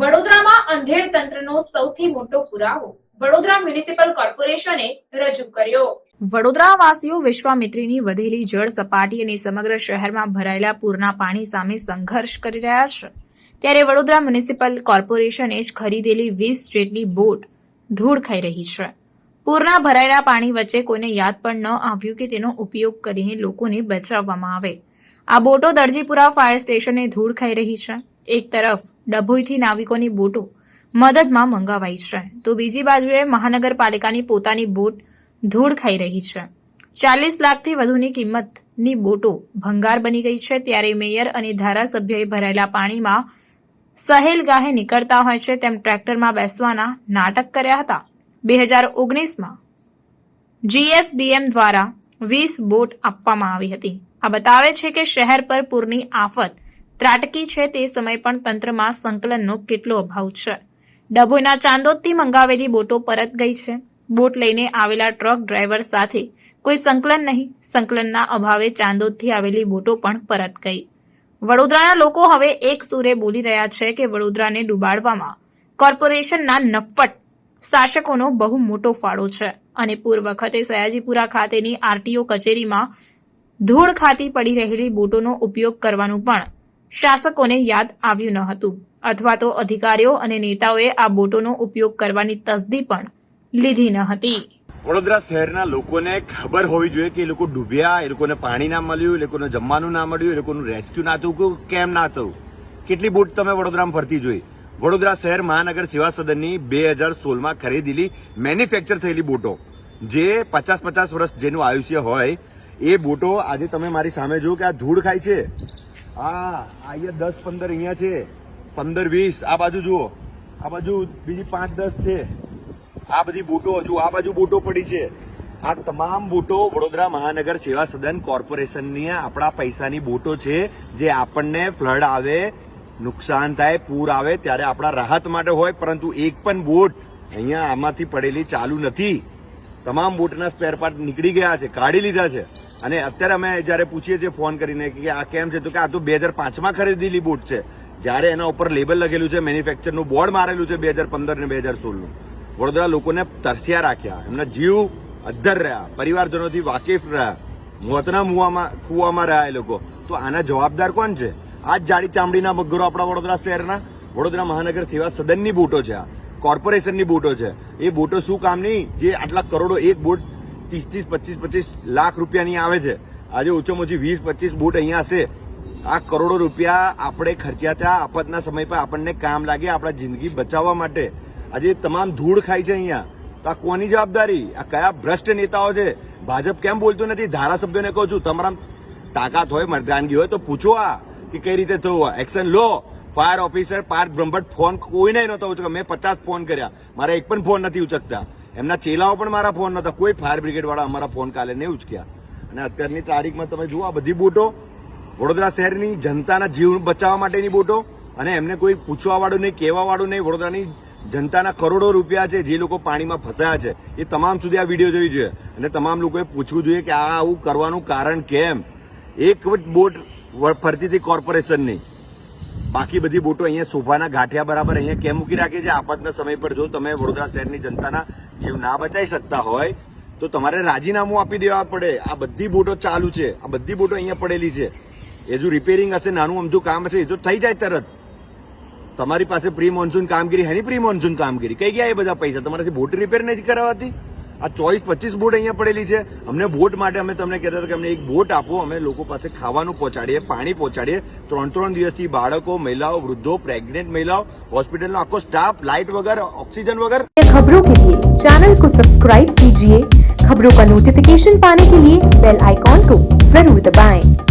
વડોદરામાં અંધેર તંત્રનો સૌથી મોટો પુરાવો વડોદરા મ્યુનિસિપલ કોર્પોરેશને રજૂ કર્યો. વડોદરા વાસીઓ વિશ્વામિત્રીની વધેલી જળ સપાટી અને સમગ્ર શહેરમાં ભરાયેલા પૂરના પાણી સામે સંઘર્ષ કરી રહ્યા છે. ત્યારે વડોદરા મ્યુનિસિપલ કોર્પોરેશને જ ખરીદેલી વીસ જેટલી બોટ ધૂળ ખાઈ રહી છે. પૂરના ભરાયેલા પાણી વચ્ચે કોઈને યાદ પણ ન આવ્યું કે તેનો ઉપયોગ કરીને લોકોને બચાવવામાં આવે. આ બોટો દરજીપુરા ફાયર સ્ટેશને ધૂળ ખાઈ રહી છે. એક તરફ ડભોઈથી નાવિકોની બોટો મદદમાં મંગાવાઈ છે. તો બીજી બાજુએ મહાનગરપાલિકાની પોતાની બોટ ધૂળ ખાઈ રહી છે. ચાલીસ લાખથી વધુની કિંમતની બોટો ભંગાર બની ગઈ છે. ત્યારે મેયર અને ધારાસભ્યએ ભરાયેલા પાણીમાં સહેલ ગાહે નીકળતા હોય છે તેમ ટ્રેક્ટરમાં બેસવાના નાટક કર્યા હતા. બે હજાર ઓગણીસમાં જીએસડીએમ દ્વારા વીસ બોટ આપવામાં આવી હતી. આ બતાવે છે કે શહેર પર પૂરની આફત ત્રાટકી છે તે સમય પણ તંત્રમાં સંકલનનો કેટલો અભાવ છે. ડભોઈના ચાંદોદથી મંગાવેલી બોટો પરત ગઈ છે. બોટ લઈને આવેલા ટ્રક ડ્રાઈવર સાથે કોઈ સંકલન નહીં. સંકલનના અભાવે ચાંદોદથી આવેલી બોટો પણ પરત ગઈ. વડોદરાના લોકો હવે એક સૂરે બોલી રહ્યા છે કે વડોદરાને ડૂબાડવામાં કોર્પોરેશનના નફ્ફટ શાસકોનો બહુ મોટો ફાળો છે અને પૂર વખતે સયાજીપુરા ખાતેની આરટીઓ કચેરીમાં ધૂળ ખાતી પડી રહેલી બોટોનો ઉપયોગ કરવાનું પણ શાસકોને યાદ આવ્યું ન હતું. અથવા તો અધિકારીઓ અને નેતાઓએ આ બોટોનો ઉપયોગ કરવાની તસદી પણ લીધી ન હતી. વડોદરા શહેરના લોકોને ખબર હોવી જોઈએ કે એ લોકો ડૂબ્યા, એ લોકોને પાણી ના મળ્યું, એ લોકોને જમવાનું ના મળ્યું, એ લોકોનું રેસ્ક્યુ ના થયું કેમ ના થયું કેટલી બોટ તમે વડોદરામાં ફરતી જોઈ? વડોદરા શહેર મહાનગર સેવા સદનની બે હજાર સોળમાં ખરીદેલી મેન્યુફેક્ચર થયેલી બોટો. જે પચાસ પચાસ વર્ષ જેનું આયુષ્ય હોય, એ બોટો આજે તમે મારી સામે જુઓ કે આ ધૂળ ખાય છે. આ અહીંયા દસ, પંદર અહીંયા છે. પંદર, વીસ, આ બાજુ જુઓ. આ બાજુ બીજી પાંચ, દસ છે. આ બધી બોટો હજુ આ બાજુ બોટો પડી છે. આ તમામ બોટો વડોદરા મહાનગર સેવા સદન કોર્પોરેશનની આપણા પૈસાની બોટો છે. જે આપણને ફ્લડ આવે, નુકસાન થાય, પૂર આવે, ત્યારે આપણા રાહત માટે હોય, પરંતુ એક પણ બોટ અહીંયા આમાંથી પડેલી ચાલુ નથી. તમામ બોટના સ્પેર પાર્ટ નીકળી ગયા છે, કાઢી લીધા છે. અને અત્યારે અમે જ્યારે પૂછીએ છીએ ફોન કરીને કે આ કેમ છે, તો કે આ તો બે હજાર પાંચમાં ખરીદેલી બોટ છે. જ્યારે એના ઉપર લેબલ લગેલું છે મેન્યુફેક્ચરનું બોર્ડ મારેલું છે બે હજાર પંદર ને બે હજાર સોળનું. વડોદરા લોકોને તરસ્યા રાખ્યા, એમના જીવ અદ્ધર રહ્યા, પરિવારજનોથી વાકેફ રહ્યા, મોતના મુવામાં, કુવામાં રહ્યા એ લોકો. તો આના જવાબદાર કોણ છે? આ જ જાડી ચામડીના મગરો આપણા વડોદરા શહેરના. વડોદરા મહાનગર સેવા સદનની બોટો છે આ. કોર્પોરેશનની બોટો છે. એ બોટો શું કામની? જે આટલા કરોડો એક બોટ ત્રીસ ત્રીસ પચીસ પચીસ લાખ રૂપિયાની આવે છે. આજે ઓછામાં ઓછી વીસ, પચીસ બોટ અહીંયા હશે. આ કરોડો રૂપિયા આપણે ખર્ચ્યા હતા આફતના સમય પર આપણને કામ લાગે આપણા જિંદગી બચાવવા માટે. આજે તમામ ધૂળ ખાય છે અહીંયા. તો આ કોની જવાબદારી? આ કયા ભ્રષ્ટ નેતાઓ છે? ભાજપ કેમ બોલતું નથી? ધારાસભ્યોને કહું છું તમારા તાકાત હોય મરદાનગી હોય, તો પૂછો આ કે કઈ રીતે થયું એક્શન લો. Fire officer Parth Brahmbhatt phone કોઈને નહોતો ઉચકતો મેં પચાસ ફોન કર્યા. મારા એક પણ ફોન નથી ઉચકતા. એમના ચેલાઓ પણ મારા ફોન નહોતા. કોઈ ફાયર બ્રિગેડ વાળા અમારા ફોન કાલે નહીં ઉચક્યા. અને અત્યારની તારીખમાં તમે જુઓ, આ બધી બોટો વડોદરા શહેરની જનતાના જીવ બચાવવા માટેની બોટો અને એમને કોઈ પૂછવાવાળું નહીં, કહેવાવાળું નહીં. વડોદરાની જનતાના કરોડો રૂપિયા છે જે લોકો પાણીમાં ફસાયા છે. એ તમામ સુધી આ વીડિયો જોવી જોઈએ. અને તમામ લોકોએ પૂછવું જોઈએ કે આ આવું કરવાનું કારણ કેમ? એક બોટ ફરતી હતી કોર્પોરેશનની. બાકી બધી બોટો અહીંયા સોફાના ગાંઠિયા બરાબર અહીંયા કેમ મૂકી રાખી છે? આફતના સમય પર જો તમે વડોદરા શહેરની જનતાના જીવ ના બચાવી શકતા હોય, તો તમારે રાજીનામું આપી દેવા પડે. આ બધી બોટો ચાલુ છે. આ બધી બોટો અહીંયા પડેલી છે. એ જો રિપેરિંગ હશે, નાનું અમથું કામ હશે, એ તો થઈ જાય તરત. તમારી પાસે પ્રી મોન્સૂન કામગીરી હેની પ્રી મોન્સૂન કામગીરી? કઈ ગયા એ બધા પૈસા? તમારાથી બોટ રિપેર નથી કરાવતી? આ ચોવીસ પચીસ બોટ અહીંયા પડેલી છે અમને બોટ માટે અમે તમને કહેતા હતા કે અમને એક બોટ આપો અમે લોકો પાસે ખાવાનું પહોંચાડીએ પાણી પહોંચાડીએ ત્રણ ત્રણ દિવસથી બાળકો મહિલાઓ વૃદ્ધો પ્રેગ્નેન્ટ મહિલાઓ હોસ્પિટલનો આખો સ્ટાફ લાઇટ वगैर ऑक्सीजन वगैरह खबरों के लिए चैनल को सब्सक्राइब कीजिए खबरों का नोटिफिकेशन पाने के लिए बेल आइकॉन को जरूर दबाएं।